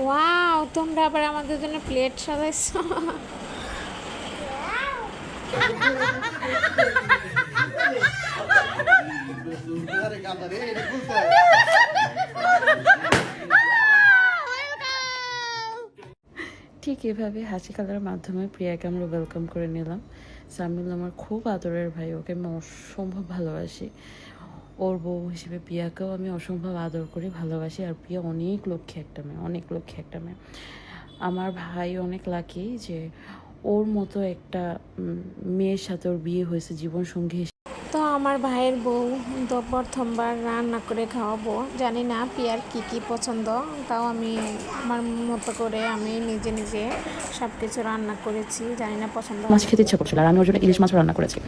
Wow, তোমরা আবার আমাদের জন্য প্লেট সাজাইছ। ঠিক এভাবে হাসি খেলার মাধ্যমে প্রিয়াকে আমরা ওয়েলকাম করে নিলাম। সামিল আমার খুব আদরের ভাই, ওকে আমি অসম্ভব ভালোবাসি। ওর বউ হিসেবে প্রিয়াকেও আমি অসম্ভব আদর করি, ভালোবাসি। আর প্রিয়া অনেক লক্ষ্যে একটা মেয়ে, অনেক লক্ষ্যে একটা মেয়ে। আমার ভাই অনেক লাকি যে ওর মতো একটা মেয়ের সাথে ওর বিয়ে হয়েছে জীবন সঙ্গী তো আমার ভাইয়ের বউ তো প্রথমবার রান্না করে খাওয়াবো। জানি না পিয়ার কি কি পছন্দ, তাও আমি আমার মতো করে আমি নিজে নিজে সব কিছু রান্না করেছি। জানি না পছন্দ মাছ খেতে ইচ্ছা করছিল, আর আমি ওর জন্য ইলিশ মাছ রান্না করেছি।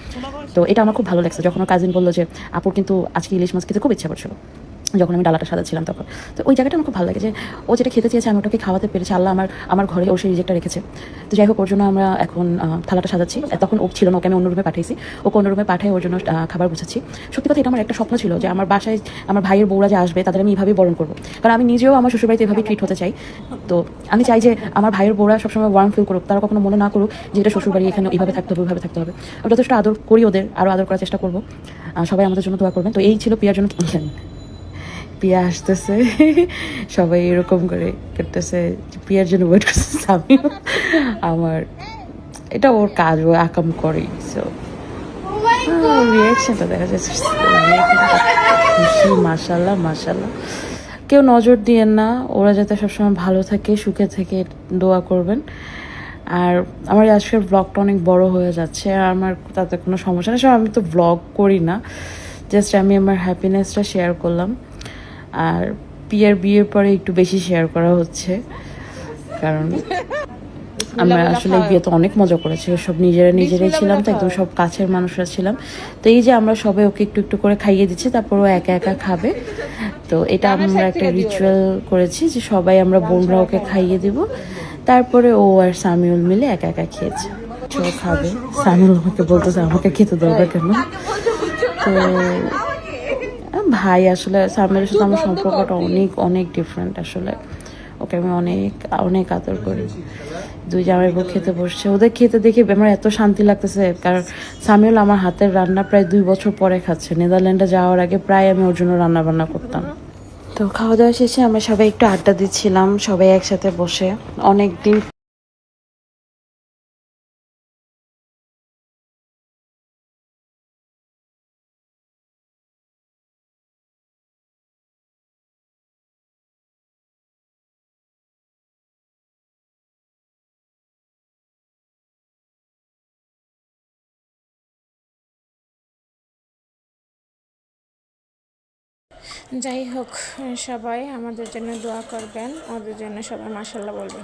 তো এটা আমার খুব ভালো লাগছে। যখন ওর কাজিন বলল যে, আপুর কিন্তু আজকে ইলিশ মাছ খেতে খুব ইচ্ছা করছিল। যখন আমি ডালাটা সাজাচ্ছিলাম তখন। তো ওই জায়গাটা আমার খুব ভালো লাগে যে ও যেটা খেতে চেয়েছে, আমি ওটাকে খাওয়াতে পেরেছি। আল্লাহ আমার আমার ঘরে ও সেই রিজেক্টটা রেখেছে। তো যাই হোক, ওর জন্য আমরা এখন থালাটা সাজাচ্ছি। তখন ও ছিল না, ওকে আমি অন্য রুমে পাঠিয়েছি। ওকে অন্য রুমে পাঠিয়ে ওর জন্য খাবার গুছাচ্ছি। সত্যি কথা, এটা আমার একটা স্বপ্ন ছিল যে আমার বাসায় আমার ভাইয়ের বউরা যে আসবে, তাদের আমি এইভাবেই বরণ করব। কারণ আমি নিজেও আমার শ্বশুরবাড়িতে এভাবেই ট্রিট হতে চাই। তো আমি চাই যে আমার ভাইয়ের বউরা সবসময় ওয়ার্ম ফিল করুক। তারা কখনো মনে না করুক যে এটা শ্বশুরবাড়ি, এখানে এইভাবে থাকতে হবে, ওইভাবে থাকতে হবে। আমি যথেষ্ট আদর করি ওদের আরও আদর করার চেষ্টা করব। সবাই আমাদের জন্য দোয়া করবেন। তো এই ছিল পিয়ার জন্য পিয়া আসতেছে। সবাই এরকম করে করতেছে পিয়ার জন্য ওয়েট করতেছে আমি। আমার, এটা ওর কাজ, ও আকাম করে সো রিয়াকশনটা দেখা যাচ্ছে। খুশি মাসাল্লাহ মাসাল্লাহ কেউ নজর দিয়েন না, ওরা যাতে সবসময় ভালো থাকে, সুখে থেকে, দোয়া করবেন। আর আমার আজকের ব্লগটা অনেক বড় হয়ে যাচ্ছে, আর আমার তাতে কোনো সমস্যা নেই। সব আমি তো ব্লগ করি না জাস্ট আমি আমার হ্যাপিনেসটা শেয়ার করলাম। আর পিয়ার বিয়ের পরে একটু বেশি শেয়ার করা হচ্ছে। কারণ আমরা আসলে বিয়েতে অনেক মজা করেছি সব নিজেরা নিজেরাই ছিলাম তো একদম সব কাছের মানুষরা ছিলাম। তো এই যে আমরা সবাই ওকে একটু একটু করে খাইয়ে দিচ্ছি তারপর ও একা একা খাবে। তো এটা আমরা একটা রিচুয়াল করেছি যে সবাই আমরা বোনরা ওকে খাইয়ে দিব। তারপরে ও আর সামিউল মিলে একা একা খেয়েছে। ও খাবে। সামিউল আমাকে বলতেছে আমাকে খেতে দরকার কেন? তো ভাই আসলে সামিউলের সাথে আমার সম্পর্কটা অনেক অনেক ডিফারেন্ট আসলে। ওকে আমি অনেক অনেক আদর করি। দুই জামাই বউ খেতে বসছে। ওদের খেতে দেখে আমার এত শান্তি লাগতেছে কারণ সামিউল আমার হাতের রান্না প্রায় দুই বছর পরে খাচ্ছে। নেদারল্যান্ডে যাওয়ার আগে প্রায় আমি ওর জন্য রান্না বান্না করতাম। তো খাওয়া দাওয়া শেষে আমরা সবাই একটু আড্ডা দিচ্ছিলাম সবাই একসাথে বসে। অনেক দিন যাই হোক সবাই আমাদের জন্য দোয়া করবেন ওদের জন্য সবাই মাসাল্লাহ বলবেন।